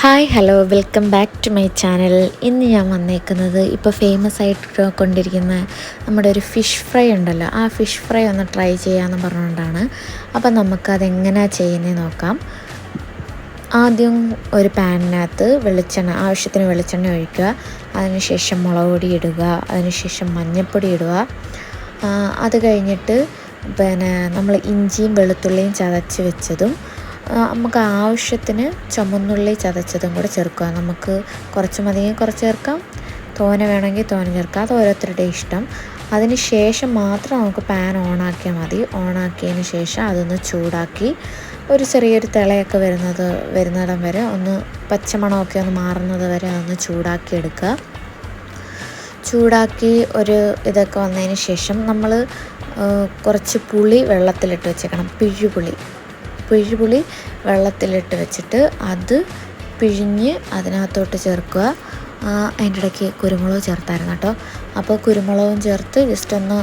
Hi hello welcome back to my channel ഇന്ന് ഞാൻ വന്നേക്കുന്നത് ഇപ്പോൾ ഫേമസ് ആയിട്ട് കൊണ്ടിരിക്കുന്ന നമ്മുടെ ഒരു ഫിഷ് ഫ്രൈ ഉണ്ടല്ലോ. ആ ഫിഷ് ഫ്രൈ ഒന്ന് ട്രൈ ചെയ്യാമെന്ന് പറഞ്ഞുകൊണ്ടാണ്. അപ്പോൾ നമുക്കതെങ്ങനെയാണ് ചെയ്യുന്നത് നോക്കാം. ആദ്യം ഒരു പാനിനകത്ത് വെളിച്ചെണ്ണ ആവശ്യത്തിന് വെളിച്ചെണ്ണ ഒഴിക്കുക. അതിനുശേഷം മുളക് പൊടി ഇടുക. അതിനുശേഷം മഞ്ഞൾപ്പൊടി ഇടുക. അത് കഴിഞ്ഞിട്ട് പിന്നെ നമ്മൾ ഇഞ്ചിയും വെളുത്തുള്ളിയും ചതച്ച് വെച്ചതും നമുക്ക് ആവശ്യത്തിന് ചുമന്നുള്ളി ചതച്ചതും കൂടെ ചേർക്കുക. നമുക്ക് കുറച്ച് മതിയെങ്കിൽ കുറച്ച് ചേർക്കാം. തോന വേണമെങ്കിൽ തോന ചേർക്കാം. അത് ഓരോരുത്തരുടെ ഇഷ്ടം. അതിന് ശേഷം മാത്രം നമുക്ക് പാൻ ഓണാക്കിയാൽ മതി. ഓണാക്കിയതിന് ശേഷം അതൊന്ന് ചൂടാക്കി ഒരു ചെറിയൊരു തിളയൊക്കെ വരുന്നത് വരുന്നിടം വരെ ഒന്ന് പച്ചമണമൊക്കെ ഒന്ന് മാറുന്നത് വരെ അതൊന്ന് ചൂടാക്കി എടുക്കുക. ചൂടാക്കി ഒരു ഇതൊക്കെ വന്നതിന് ശേഷം നമ്മൾ കുറച്ച് പുളി വെള്ളത്തിലിട്ട് വെച്ചേക്കണം. പിഴുപുളി. പിഴുപുളി വെള്ളത്തിലിട്ട് വെച്ചിട്ട് അത് പിഴിഞ്ഞ് അതിനകത്തോട്ട് ചേർക്കുക. അതിന്റെ ഇടയ്ക്ക് കുരുമുളക് ചേർത്തായിരുന്നു കേട്ടോ. അപ്പോൾ കുരുമുളകും ചേർത്ത് ജസ്റ്റ് ഒന്ന്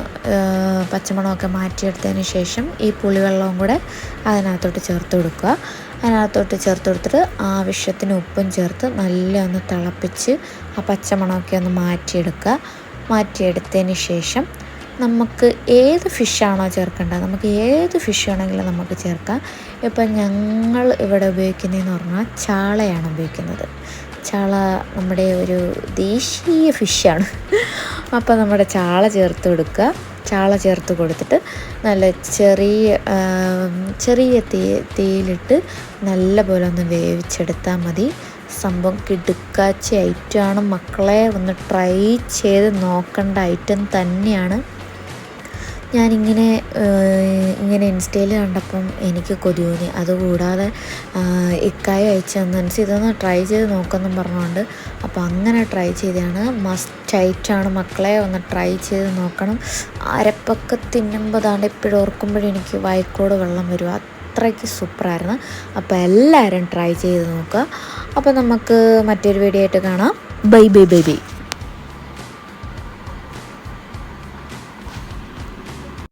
പച്ചമുളകൊക്കെ മാറ്റിയെടുത്തതിന് ശേഷം ഈ പുളിവെള്ളവും കൂടെ അതിനകത്തോട്ട് ചേർത്ത് കൊടുക്കുക. അതിനകത്തോട്ട് ചേർത്ത് കൊടുത്തിട്ട് ആവശ്യത്തിന് ഉപ്പും ചേർത്ത് നല്ല ഒന്ന് തിളപ്പിച്ച് ആ പച്ചമുളകൊക്കെ ഒന്ന് മാറ്റിയെടുക്കുക. മാറ്റിയെടുത്തതിന് ശേഷം നമുക്ക് ഏത് ഫിഷാണോ ചേർക്കേണ്ടത്? നമുക്ക് ഏത് ഫിഷ് വേണമെങ്കിലും നമുക്ക് ചേർക്കാം. ഇപ്പം ഞങ്ങൾ ഇവിടെ ഉപയോഗിക്കുന്നതെന്ന് പറഞ്ഞാൽ ചാളയാണ് ഉപയോഗിക്കുന്നത്. ചാള നമ്മുടെ ഒരു ദേശീയ ഫിഷാണ് അപ്പോൾ നമ്മുടെ ചാള ചേർത്ത് കൊടുക്കുക. ചാള ചേർത്ത് കൊടുത്തിട്ട് നല്ല ചെറിയ ചെറിയ തീ തീയിലിട്ട് നല്ല പോലെ ഒന്ന് വേവിച്ചെടുത്താൽ മതി. സംഭവം കിടുക്കാച്ച ഐറ്റമാണ് മക്കളെ ഒന്ന് ട്രൈ ചെയ്ത് നോക്കേണ്ട ഐറ്റം തന്നെയാണ്. ഞാനിങ്ങനെ ഇങ്ങനെ ഇൻസ്റ്റയിൽ കണ്ടപ്പം എനിക്ക് കൊതി തോന്നി അതുകൂടാതെ ഇക്കായ അയച്ചു തന്നനുസരിച്ച് ഇതൊന്ന് ട്രൈ ചെയ്ത് നോക്കുമെന്നും പറഞ്ഞുകൊണ്ട് അപ്പോൾ അങ്ങനെ ട്രൈ ചെയ്തതാണ്. മസ്റ്റ് ആയിട്ടാണ് മക്കളെ ഒന്ന് ട്രൈ ചെയ്ത് നോക്കണം. അരപ്പൊക്കെ തിന്നുമ്പോൾ താണ്ട് ഇപ്പോഴും ഓർക്കുമ്പോഴെനിക്ക് വായിക്കോട് വെള്ളം വരും. അത്രയ്ക്ക് സൂപ്പറായിരുന്നു. അപ്പോൾ എല്ലാവരും ട്രൈ ചെയ്ത് നോക്കുക. അപ്പോൾ നമുക്ക് മറ്റൊരു വീഡിയോ ആയിട്ട് കാണാം. Bye bye bye bye.